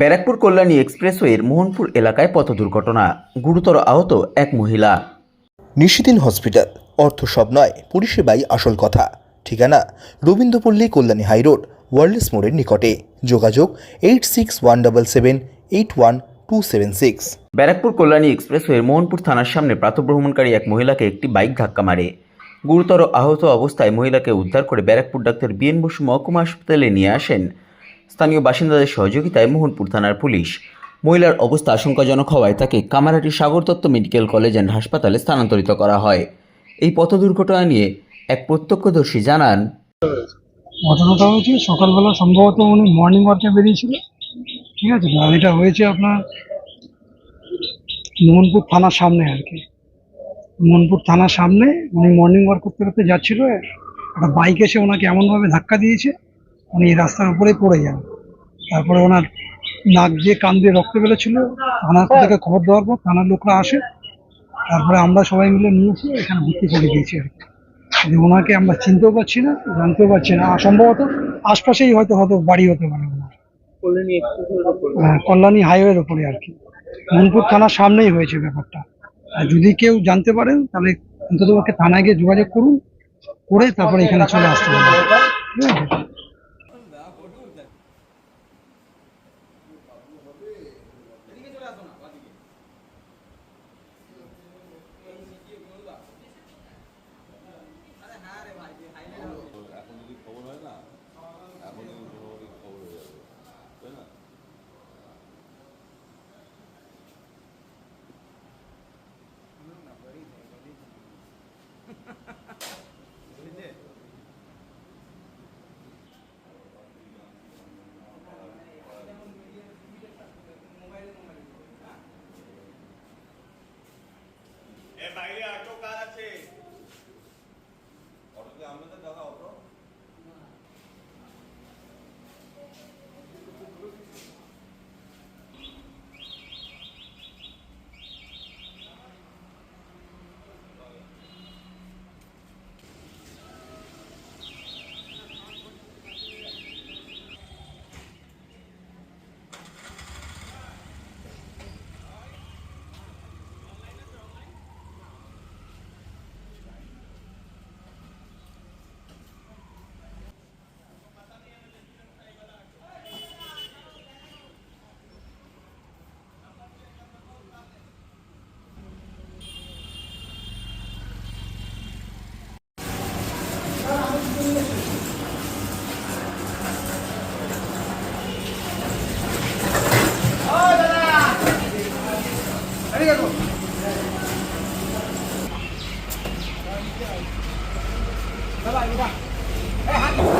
ব্যারাকপুর কল্যাণী এক্সপ্রেসওয়ের মোহনপুর এলাকায় পথ দুর্ঘটনা। গুরুতর আহত এক মহিলা। নিশিদিন হসপিটাল। অর্থ সব নয় পরিষেবাই আসল কথা। ঠিকানা রবীন্দ্রপল্লী কল্যাণী হাইরোড ওয়ার্ল্ডস মোড়ের নিকটে। যোগাযোগ eight six one double seven eight one two seven six. Barrackpore Kalyani এক্সপ্রেসওয়ের Mohanpur থানার সামনে প্রাতভ্রমণকারী এক মহিলাকে একটি বাইক ধাক্কা মারে। গুরুতর আহত অবস্থায় মহিলাকে উদ্ধার করে ব্যারাকপুর ডাক্তার বিএন বসু মহকুমা হাসপাতালে নিয়ে আসেন। স্থানীয় বাসিন্দাদের সহযোগিতায় মোহনপুর থানার পুলিশ। মহিলার অবস্থা আশঙ্কাজনক হওয়ায় তাকে Kamarhati Sagar medical college and হাসপাতালে স্থানান্তরিত করা হয়। এই পথ দুর্ঘটনা নিয়ে এক প্রত্যক্ষদর্শী জানান, ঘটনাটা হয়েছে, সকালবেলা সম্ভবত উনি মর্নিং ওয়ার্কে বেরিয়েছিল। ঠিক আছে আর এটা হয়েছে আপনার মোহনপুর থানার সামনে আর কি। মোহনপুর থানার সামনে উনি মর্নিং ওয়ার্ক করতে করতে যাচ্ছিল, একটা বাইক এসে ওনাকে এমনভাবে ধাক্কা দিয়েছে। উনি রাস্তার উপরেই পড়ে যান। তারপরে ওনার নাক দিয়ে কান দিয়ে রক্ত বেরোচ্ছিল। থানার থেকে খবর দেওয়ার পর থানার লোকরা আসে। তারপরে আমরা সবাই মিলে নিয়ে এসে এখানে ভর্তি করে দিয়েছি আর কি। ওনাকে আমরা চিনতেও পারছি না জানতেও পারছি না সম্ভবত আশপাশেই হয়তো হয়তো বাড়ি হতে পারে ওনার। হ্যাঁ, কল্যাণী হাইওয়ের ওপরে আর কি। মনপুর থানার সামনেই হয়েছে ব্যাপারটা। আর যদি কেউ জানতে পারেন তাহলে অন্তত থানায় গিয়ে যোগাযোগ করুন। করে তারপরে এখানে চলে আসতে পারেন ঠিক আছে এর বাইরে অটো কার আছে? অটোতে আমাদের দাদা অটো? 拜拜，一块。哎，喊你。